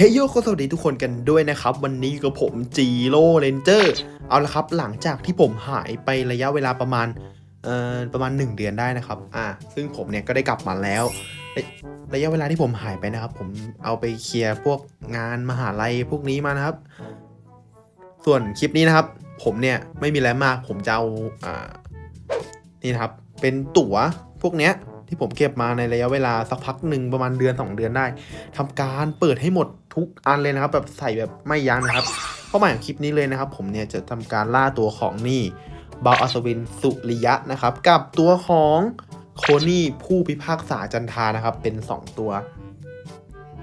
เฮ้ยโยก็สวัสดีทุกคนกันด้วยนะครับ วันนี้กับผมจีโร่เรนเจอร์เอาละครับ หลังจากที่ผมหายไประยะเวลาประมาณเอ่อประมาณ 1 เดือนได้นะครับ อ่า ซึ่งผมเนี่ยก็ได้กลับมาแล้ว ระระยะเวลาที่ผมหายไปนะครับ ผมเอาไปเคลียร์พวกงานมหาลัยพวกนี้มานะครับ ส่วนคลิปนี้นะครับ ผมเนี่ยไม่มีอะไรมาก ผมจะเอาอ่านี่นะครับ เป็นตั๋วพวกเนี้ย ที่ผมเก็บมาในระยะเวลาสักพักหนึ่งประมาณเดือน 2 เดือนได้ทำการเปิดให้หมดทุกอันเลยนะครับ แบบใส่แบบไม่ยั้งนะครับเป้าหมายของคลิปนี้เลยนะครับ ผมเนี่ยจะทำการล่าตัวของนี่บาอัศวินสุริยะนะครับ กับตัวของโคนี่ผู้พิพากษาจันทานะครับ เป็น 2 ตัว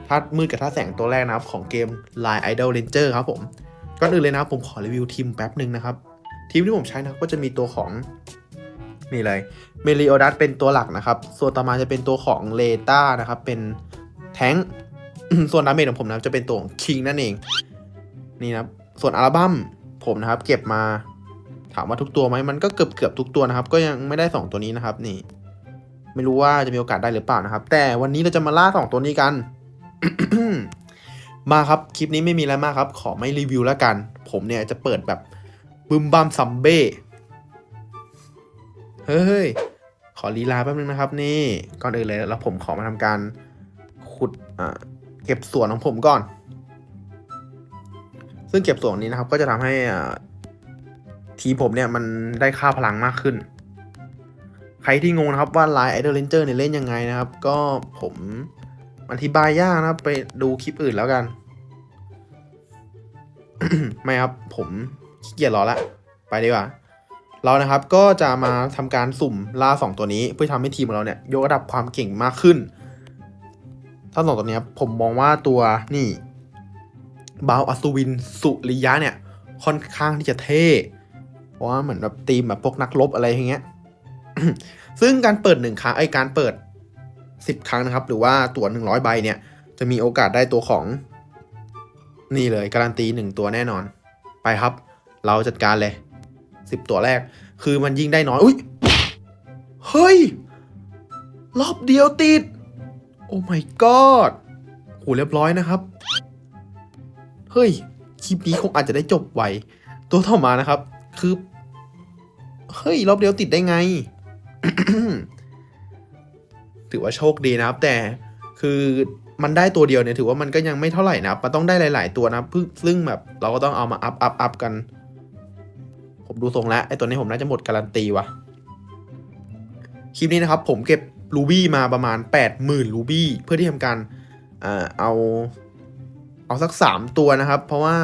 ธาตุมืดกับธาตุแสงตัวแรกนะครับ ของเกม Line Idol Ranger ครับผมก่อนอื่นเลยนะครับผมขอรีวิวทีมแป๊บหนึ่งนะครับ ทีมที่ผมใช้นะครับก็จะมีตัวของ นี่เลยเมลิโอดัสเป็นตัวหลักนะครับ ส่วนต่อมาจะเป็นตัวของเลต้านะครับ เป็นแท้งส่วนดาเมจของผมนะครับจะเป็นตัวของคิงนั่นเอง นี่นะครับ ส่วนอัลบั้มผมนะครับ เก็บมาถามว่าทุกตัวไหมมันก็เกือบเกือบทุกตัวนะครับ ก็ยังไม่ได้ 2 ตัวนี้นะครับ นี่ ไม่รู้ว่าจะมีโอกาสได้หรือเปล่านะครับ แต่วันนี้เราจะมาล่า 2 ตัวนี้กัน มาครับคลิปนี้ไม่มีอะไรมากครับ ขอไม่รีวิวแล้วกัน ผมเนี่ยจะเปิดแบบบึมบัมซัมเบ้ เฮ้ย ขอลีลาแป๊บนึงนะครับ นี่ ก่อนอื่นเลยแล้วผมขอมาทำการขุดเก็บส่วนของผมก่อน ซึ่งเก็บส่วนนี้นะครับ ก็จะทำให้ทีผมเนี่ยมันได้ค่าพลังมากขึ้น ใครที่งงนะครับว่า Line Idol Ranger เนี่ยเล่นยังไงนะครับ ก็ผมอธิบายยากนะครับไปดูคลิปอื่นแล้วกัน ไม่ครับ ผมขี้เกียจรอละ ไปดีกว่า เรานะครับก็จะมาทำการสุ่มล่า 2 ตัวนี้ เพื่อทำให้ทีมของเราเนี่ยยกระดับความเก่งมากขึ้น ถ้าสองตัวนี้ผมมองว่าตัวนี่บาวอัศวินสุริยะเนี่ยค่อนข้างที่จะเท่ เพราะว่าเหมือนแบบตีมแบบพวกนักรบอะไรอย่างเงี้ย ซึ่งการเปิดหนึ่งครั้งไอการเปิดสิบครั้งนะครับ หรือว่าตัวหนึ่งร้อยใบเนี่ย จะมีโอกาสได้ตัวของ นี่เลยการันตีหนึ่งตัวแน่นอน ไปครับ เราจัดการเลย สิบตัวแรก คือมันยิ่งได้น้อย อุ้ย เฮ้ย รอบเดียวติด โอ้ my god โหเรียบร้อยนะครับ เฮ้ย คลิปนี้คงอาจจะได้จบไว ตัวต่อมานะครับ คือ เฮ้ย รอบเดียวติดได้ไง ถือว่าโชคดีนะครับ แต่คือมันได้ตัวเดียวเนี่ยถือว่ามันก็ยังไม่เท่าไหร่นะมันต้องได้หลาย ๆ ตัวนะครับพึ่งซึ่งแบบเราก็ต้องเอามาอัพอัพอัพกัน ผมดูทรงแล้วไอ้ตัวนี้ผมน่าจะหมดการันตีว่ะ คลิปนี้นะครับ ผมเก็บรูบี้มาประมาณ 80,000รูบี้เพื่อที่ทำการเอ่อเอาเอาสัก 3 ตัวนะครับ เพราะว่า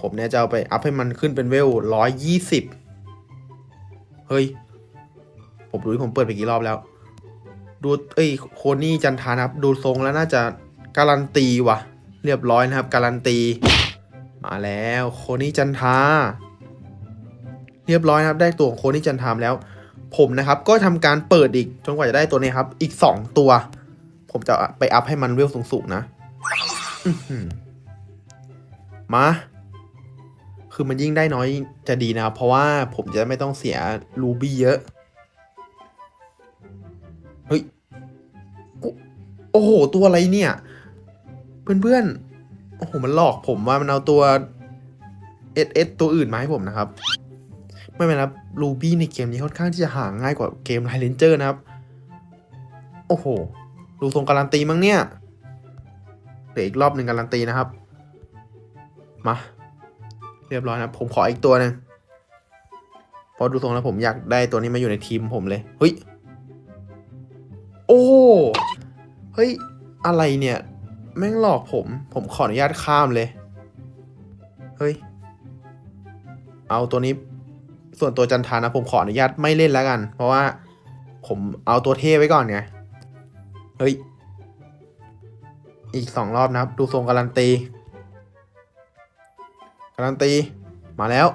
ผมเนี่ยจะเอาไปอัพให้มันขึ้นเป็นเวล 120 เฮ้ย ผมดูที่ผมเปิดไปกี่รอบแล้ว ดูเอ้ยโคนี่จันทานะครับ ดูทรงแล้วน่าจะการันตีว่ะ เรียบร้อยนะครับ การันตี มาแล้วโคนี่จันทา เรียบร้อยนะครับได้ตัวของโคนี่จันทามแล้ว ผมนะครับก็ทำการเปิดอีกจนกว่าจะได้ตัวนี้ครับ อีก 2 ตัว ผมจะไปอัพให้มันเวลสูงๆนะมา คือมันยิ่งได้น้อยจะดีนะเพราะว่าผมจะไม่ต้องเสียรูบี้เยอะ เฮ้ย โอ้โอ้โหตัวอะไรเนี่ย เพื่อนๆ โอ้โห มันหลอกผมว่ามันเอาตัวเอสเอสตัวอื่นมาให้ผมนะครับ ไม่เป็นไรครับรูบี้ในเกมนี้ค่อนข้างที่จะหาง่ายกว่าเกมไฮเลนเจอร์นะครับ โอ้โหดูทรงการันตีมั้งเนี่ยเดี๋ยวอีกรอบหนึ่งการันตีนะครับ มา เรียบร้อยนะผมขออีกตัวหนึ่งเพราะดูทรงแล้วผมอยากได้ตัวนี้มาอยู่ในทีมผมเลยเฮ้ยโอ้เฮ้ยอะไรเนี่ย แม่งหลอกผม ผมขออนุญาตข้ามเลย เฮ้ย เอาตัวนี้ ส่วนตัวจันทานะผมขออนุญาตไม่เล่นแล้วกัน เพราะว่าผมเอาตัวเท่ไว้ก่อนไง เฮ้ย อีกสองรอบนะครับ ดูทรงการันตี การันตี มาแล้ว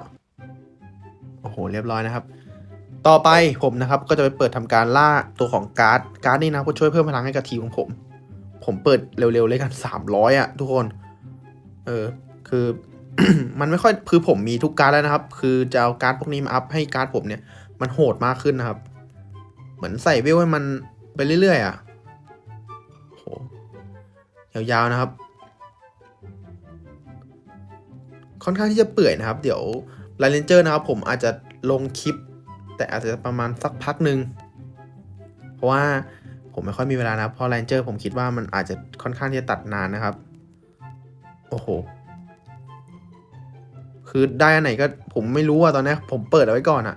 โอ้โห เรียบร้อยนะครับ ต่อไปผมนะครับก็จะไปเปิดทำการล่าตัวของการ์ด การ์ดนี่นะก็ช่วยเพิ่มพลังให้กับทีมของผม ผมเปิดเร็วๆเลยกันสามร้อยอะทุกคน เออ คือ มันไม่ค่อยคือผมมีทุกการ์ดแล้วนะครับ คือจะเอาการ์ดพวกนี้มาอัพให้การ์ดผมเนี่ย มันโหดมากขึ้นนะครับ เหมือนใส่เวลให้มันไปเรื่อยๆอะโหยาวๆนะครับ ค่อนข้างที่จะเปื่อยนะครับ เดี๋ยวไลเลนเจอร์นะครับ ผมอาจจะลงคลิป แต่อาจจะประมาณสักพักหนึ่งเพราะว่าผมไม่ค่อยมีเวลานะครับเพราะไลเลนเจอร์ผมคิดว่ามันอาจจะค่อนข้างที่จะตัดนานนะครับ โอ้โห คือได้อันไหนก็ผมไม่รู้อะตอนนี้ผมเปิดเอาไว้ก่อนอะ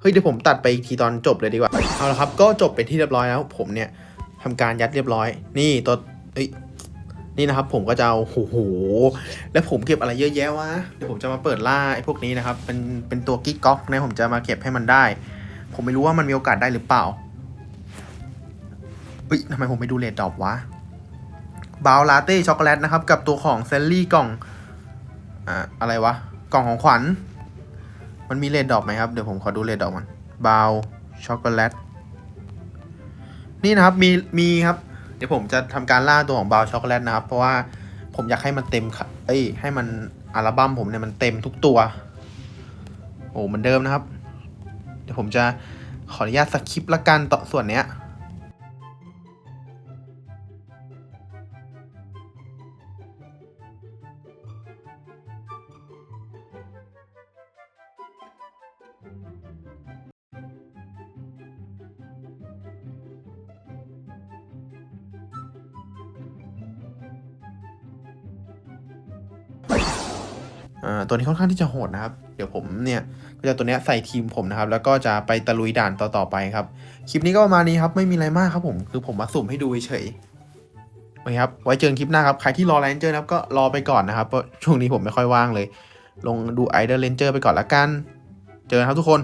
เฮ้ยเดี๋ยวผมตัดไปอีกทีตอนจบเลยดีกว่าเอาละครับ ก็จบเป็นที่เรียบร้อยแล้ว ผมเนี่ยทำการยัดเรียบร้อย นี่ตัวเอ้ยนี่นะครับ ผมก็จะเอาโอ้โหแล้วผมเก็บอะไรเยอะแยะวะเดี๋ยวผมจะมาเปิดล่าไอ้พวกนี้นะครับ เป็นเป็นตัวกิ๊กก๊อกนะผมจะมาเก็บให้มันได้ ผมไม่รู้ว่ามันมีโอกาสได้หรือเปล่าเฮ้ยทำไมผมไม่ดูเลดดอปวะบาวลาเต้ช็อกโกแลตนะครับ กับตัวของเซลลี่กล่องอ่าอะไรวะ กล่องของขวัญ มันมีเลดดอปไหมครับ เดี๋ยวผมขอดูเลดดอปมันบาวช็อกโกแลต นี่นะครับ มี มีครับ เดี๋ยวผมจะทำการล่าตัวของบาวช็อกโกแลตนะครับ เพราะว่าผมอยากให้มันเต็มค่ะเอ้ย ให้มันอัลบั้มผมเนี่ยมันเต็มทุกตัว โอ้เหมือนเดิมนะครับ เดี๋ยวผมจะขออนุญาตสคริปต์ละกันต่อส่วนเนี้ย ตัวนี้ค่อนข้างที่จะโหดนะครับ เดี๋ยวผมเนี่ยก็จะตัวนี้ใส่ทีมผมนะครับ แล้วก็จะไปตะลุยด่านต่อๆไปครับ คลิปนี้ก็ประมาณนี้ครับ ไม่มีอะไรมากครับผม คือผมมาสุ่มให้ดูเฉยๆโอเคครับ ไว้เจอกันคลิปหน้าครับ ใครที่รอไลน์เจอร์นะครับก็รอไปก่อนนะครับ เพราะช่วงนี้ผมไม่ค่อยว่างเลย ลงดูไอเดอร์เลนเจอร์ไปก่อนละกัน เจอกันครับทุกคน